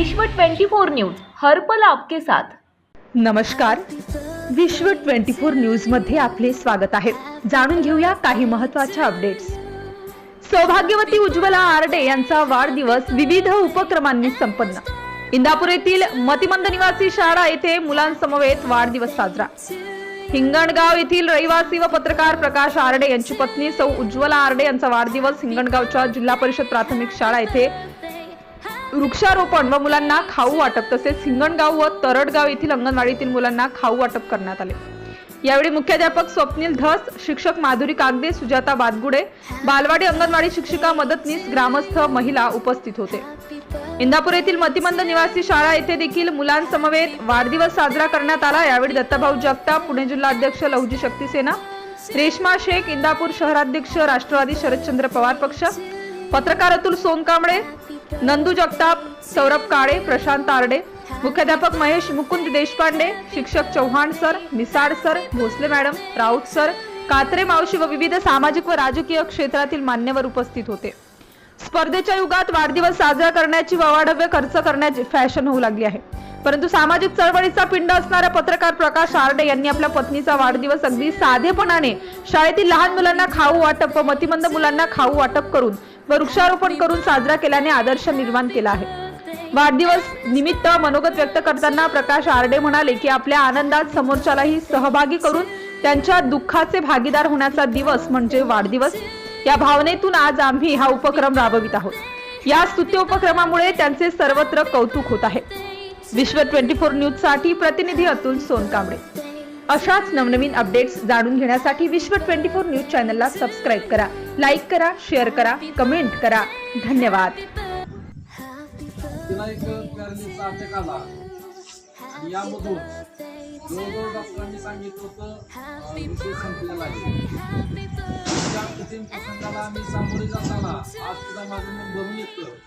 विश्व 24 न्यूज हर पल आपके साथ. नमस्कार. विश्व 24 न्यूजमध्ये आपले स्वागत आहे. जाणून घेऊया काही महत्त्वाच्या अपडेट्स सौभाग्यवती उज्ज्वला आरडे यांचा वाढदिवस विविध उपक्रमांनी संपन्न. इंदापूर येथील मतिमंद निवासी शाळा येथे मुलांसमवेत वाढदिवस साजरा. हिंगणगाव येथील रहिवासी व पत्रकार प्रकाश आरडे यांची पत्नी सौ उज्ज्वला आरडे यांचा वाढदिवस हिंगणगावच्या जिल्हा परिषद प्राथमिक शाळा येथे वृक्षारोपण व मुलांना खाऊ वाटप तसेच हिंगणगाव व तरडगाव येथील अंगणवाडीतील मुलांना खाऊ वाटप करण्यात आले. यावेळी मुख्याध्यापक स्वप्नील धस शिक्षक माधुरी कागदे सुजाता बादगुडे बालवाडी अंगणवाडी शिक्षिका मदतनीस ग्रामस्थ महिला उपस्थित होते. इंदापूर येथील मतिमंद निवासी शाळा येथे देखील मुलांसमवेत वाढदिवस साजरा करण्यात आला. यावेळी दत्ताभाऊ जगताप पुणे जिल्हा अध्यक्ष लहुजी शक्ती सेना रेश्मा शेख इंदापूर शहराध्यक्ष राष्ट्रवादी शरदचंद्र पवार पक्ष पत्रकार अतुल सोनकांबळे नंदू जगताप सौरभ काळे प्रशांत आरडे मुख्याध्यापक महेश मुकुंद देशपांडे शिक्षक Chavan sir Misad sir Bhosale madam Raut sir Katre मावशी व विविध सामाजिक व राजकीय क्षेत्रातील मान्यवर उपस्थित होते. स्पर्धेच्या युगात वाढदिवस साजरा करण्याची ववाढव्य खर्च करण्याची फॅशन होऊ लागली आहे. परंतु सामाजिक चळवळीचा पिंड असणारा पत्रकार प्रकाश आरडे यांनी आपल्या पत्नीचा वाढदिवस अगदी साधेपणाने शाळेतील लहान मुलांना खाऊ वाटप व मतिमंद मुलांना खाऊ वाटप करून व वृक्षारोपण करून साजरा केल्याने आदर्श निर्माण केला आहे. वाढदिवस निमित्त मनोगत व्यक्त करताना प्रकाश आरडे म्हणाले की आपल्या आनंदात समोरच्यालाही सहभागी करून त्यांच्या दुःखाचे भागीदार होण्याचा दिवस म्हणजे वाढदिवस. या भावनेतून आज आम्ही हा उपक्रम राबवित आहोत. या स्तुत्य उपक्रमामुळे त्यांचे सर्वत्र कौतुक होत आहे. विश्व ट्वेंटी फोर न्यूजसाठी प्रतिनिधी अतुल सोनकांबळे. अशाच नवनवीन अपडेट्स जाणून घेण्यासाठी विश्व ट्वेंटी फोर न्यूज चॅनलला सबस्क्राईब करा लाईक करा शेअर करा कमेंट करा. धन्यवाद. यामधून जवळजवळ डॉक्टरांनी सांगितलं होतं संपलेला आहे त्या कठीण प्रसंगाला आम्ही सामोरे जाताना आज सुद्धा माझं मन भरून येतं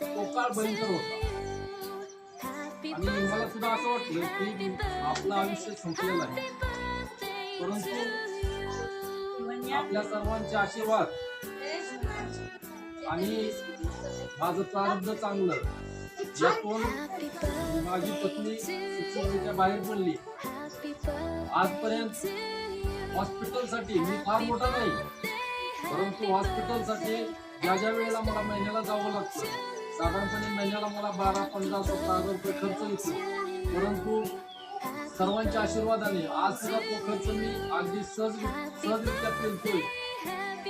तो काळ भयंकर होता आणि मला सुद्धा असं वाटलं की आपलं आयुष्य संपलेलं आहे. परंतु आपल्या सर्वांचे आशीर्वाद आणि माझं प्रारब्ध चांगलं. यातून माझी पत्नी शिक्षणाच्या बाहेर पडली. आजपर्यंत हॉस्पिटलसाठी मी फार मोठा नाही परंतु हॉस्पिटलसाठी ज्या ज्या वेळेला मला महिन्याला जावं लागतं साधारणपणे महिन्याला मला बारा पंधरा सतरा हजार रुपये खर्च येतो. परंतु सर्वांच्या आशीर्वादाने आज सुद्धा तो खर्च मी अगदी सहज सहजरित्या पेलतोय.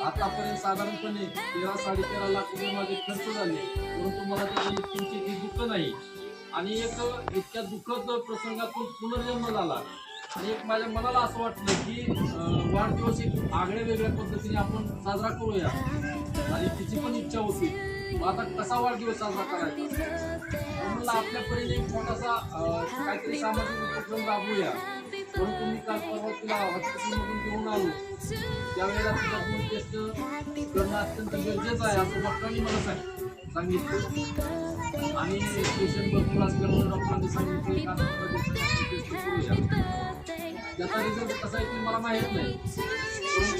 आतापर्यंत साधारणपणे तेरा साडेतेरा लाख रुपये माझे खर्च झाले परंतु मला त्याची ती दुःख नाही. आणि एक इतक्या दुःखद प्रसंगातून पुनर्जन्म झाला. आणि एक माझ्या मनाला असं वाटलं की वाढदिवस एक आगळ्या वेगळ्या पद्धतीने आपण साजरा करूया. आणि तिची पण इच्छा होती. मग आता कसा वाढदिवस साजरा करायचा? म्हणलं आपल्या परीने एक छोटासा काहीतरी सामाजिक उपक्रम राबवूया. परंतु मी काल परवा तिला हॉस्पिटलमधून घेऊन आलो. त्यावेळेला तिला ब्लड टेस्ट करणं अत्यंत गरजेचं आहे असं डॉक्टरांनी मला सांग- सांगितलं. आणि पेशंट भरपूर असल्यामुळे डॉक्टरांनी सांगितलं एक रिझल्ट कसा आहे ते मला माहीत नाही.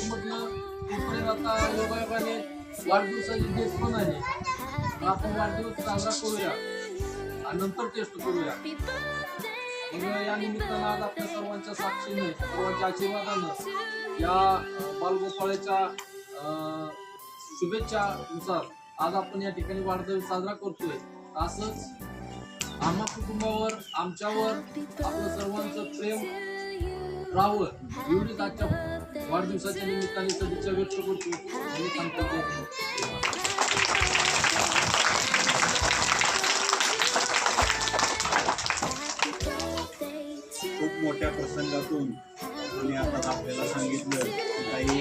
म्हटलं तोपर्यंत आता योगायोगाने वाढदिवसाची डेट पण आहे. आपण वाढदिवस साजरा करूया. आणि नंतर टेस्ट करूया. मग या निमित्तानं आज आपल्या सर्वांच्या साक्षीने सर्वांच्या आशीर्वादानं या बालगोपाळ्याच्या शुभेच्छानुसार आज आपण या ठिकाणी वाढदिवस साजरा करतोय. असंच आम्हा कुटुंबावर आमच्यावर आपलं सर्वांचं प्रेम राहावं एवढीच आजच्या वाढदिवसाच्या निमित्ताने सदिच्छा व्यक्त करतो. आणि सांगतो खूप मोठ्या प्रसंगातून कोणी आता आपल्याला सांगितलं की काही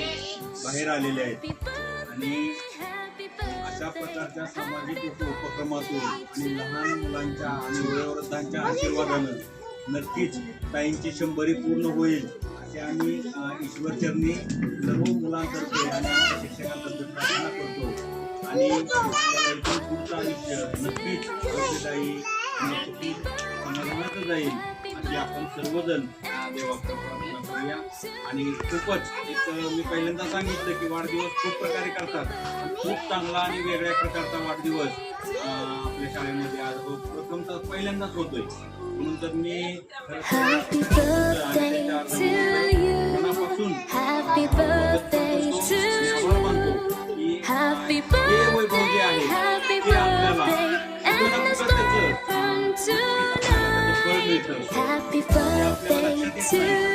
बाहेर आलेले आहेत. आणि अशा प्रकारच्या सामाजिक उपक्रमातून आणि लहान मुलांच्या आणि वयोवृद्धांच्या आशीर्वादानं नक्कीच ताईंची शंभरी पूर्ण होईल असे आम्ही ईश्वरचरणी सर्व मुलांतर्फे आणि आमच्या शिक्षकांतर्फे प्रार्थना करतो. आणि पुढचं आयुष्य नक्कीच जाईल आणि सुखी जाईल. की आपण सर्वजण आणि खूपच एक मी पहिल्यांदा सांगितलं की वाढदिवस खूप प्रकारे करतात. खूप चांगला आणि वेगळ्या प्रकारचा वाढदिवस आपल्या शाळेमध्ये आज होत Happy birthday to you. Happy birthday to you. Happy birthday, happy birthday, and a. Happy birthday to you.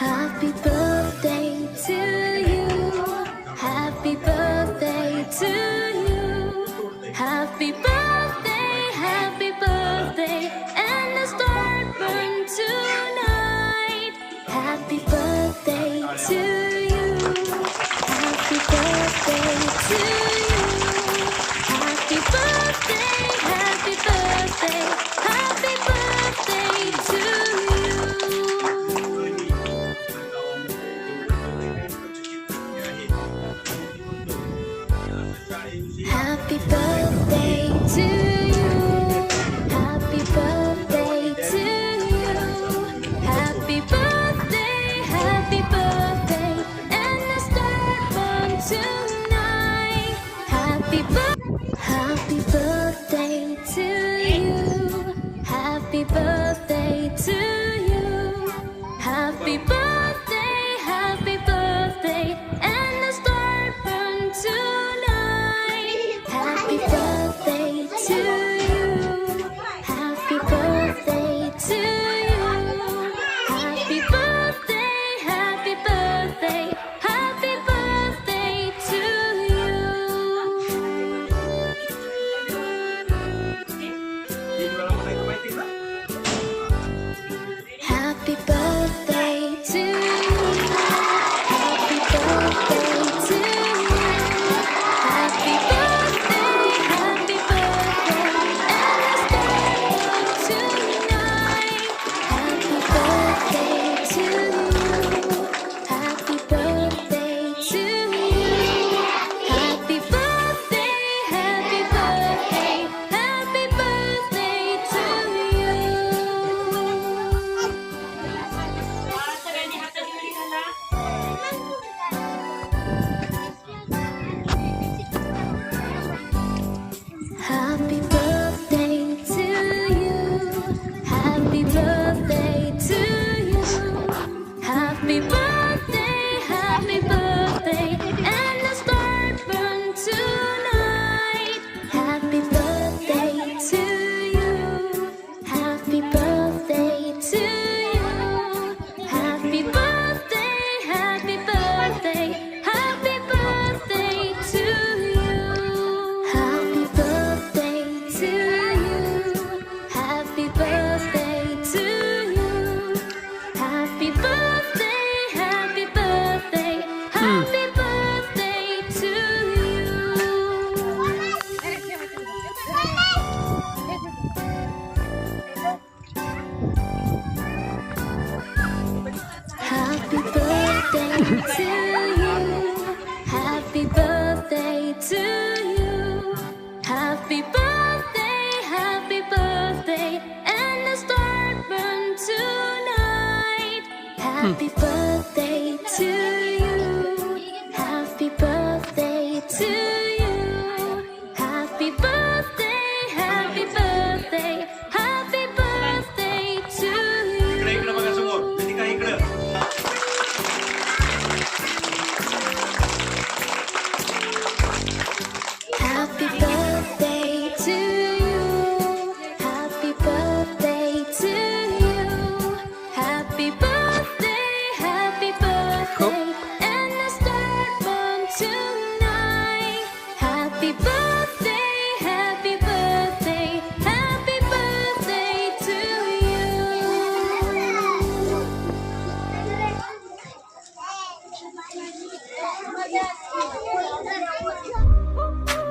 Happy birthday to you. Happy birthday to you. Happy birthday, happy birthday. And the star burn tonight. Happy birthday to you. Happy birthday. Happy birthday to